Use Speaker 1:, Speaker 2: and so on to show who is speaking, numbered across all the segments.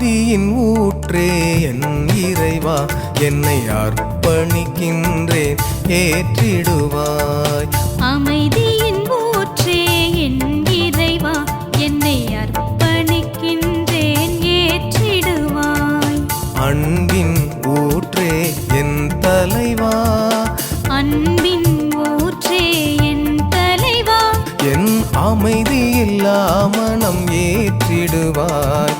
Speaker 1: அமைதியின் ஊற்றே என் இறைவா என்னை அர்ப்பணிக்கின்றேன் ஏற்றிடுவாய்.
Speaker 2: அமைதியின் ஊற்றே என் இறைவா என்னை அர்ப்பணிக்கின்றேன் ஏற்றிடுவாய்.
Speaker 1: அன்பின் ஊற்றே என் தலைவா.
Speaker 2: அன்பின் ஊற்றே என் தலைவா.
Speaker 1: என் அமைதியில்லா மனம் ஏற்றிடுவாய்.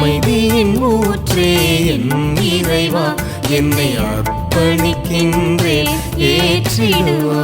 Speaker 1: அமைதியின் ஊற்றே என் இறைவா என்னை அர்ப்பணிக்கின்றேன்.
Speaker 2: ஏற்றிடுவா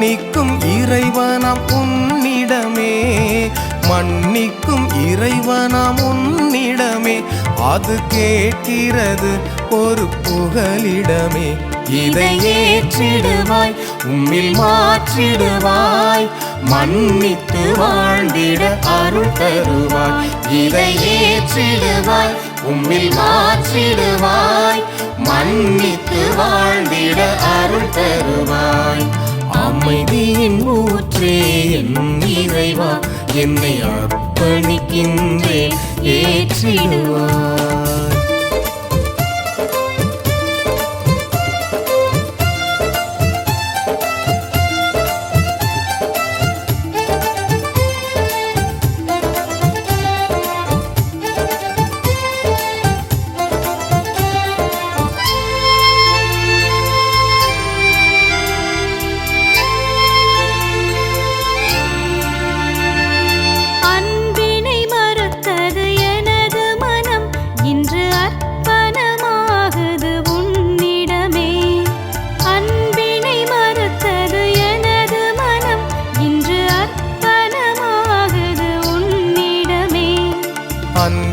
Speaker 1: மன்னிக்கும் இறைவனாம் உன்னிடமே. மன்னிக்கும் இறைவனாம் உன்னிடமே. அது கேட்கிறது ஒரு புகலிடமே. இதை ஏற்றிடுவாய் உம்மில் மாற்றிடுவாய். மன்னித்து வாழ்ந்திட அருள் தருவாய். இதை ஏற்றிடுவாய் உம்மில் மாற்றிடுவாய். மன்னித்து அமைதியின் ஊற்றே என் இறைவா என்னை அர்ப்பணிக்கின்றேன்
Speaker 2: ஏற்றிடுவார்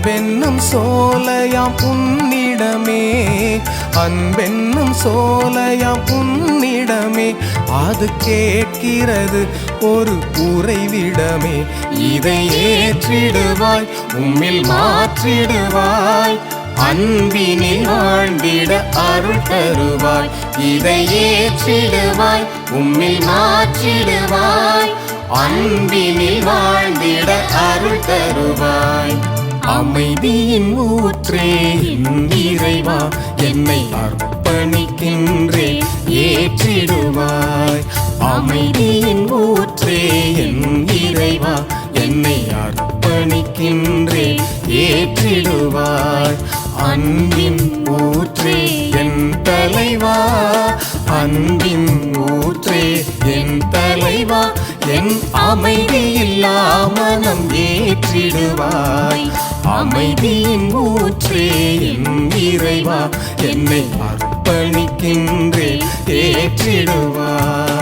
Speaker 1: அன்பென்னும் சோலையாம் புன்னிடமே அன்பென்னும் சோலையாம் புன்னிடமே அது கேட்கிறது ஒரு உறைவிடமே இதை ஏற்றிடுவாய் உம்மில் மாற்றிடுவாய். அன்பினில் வாழ்ந்திட அருள் தருவாய். இதை ஏற்றிடுவாய் உம்மில் மாற்றிடுவாய். அன்பினில் வாழ்ந்திட அருள் தருவாய். அமைதியின் ஊற்றே இறைவா என்னை அர்ப்பணிக்கின்றேன். ஏற்றிடுவாய். அமைதியின் ஊற்றே என் இறைவா என்னை அர்ப்பணிக்கின்றேன். ஏற்றிடுவாய். அன்பின் ஊற்றே என் தலைவா அன்பின் ஊற்றே என் தலைவா என் அமைதியில்லா ஏற்றிடுவாய். அமைதியின் ஊற்றே என் இறைவா என்னை அர்ப்பணிக்கின்றேன் ஏற்றிடுவாய்.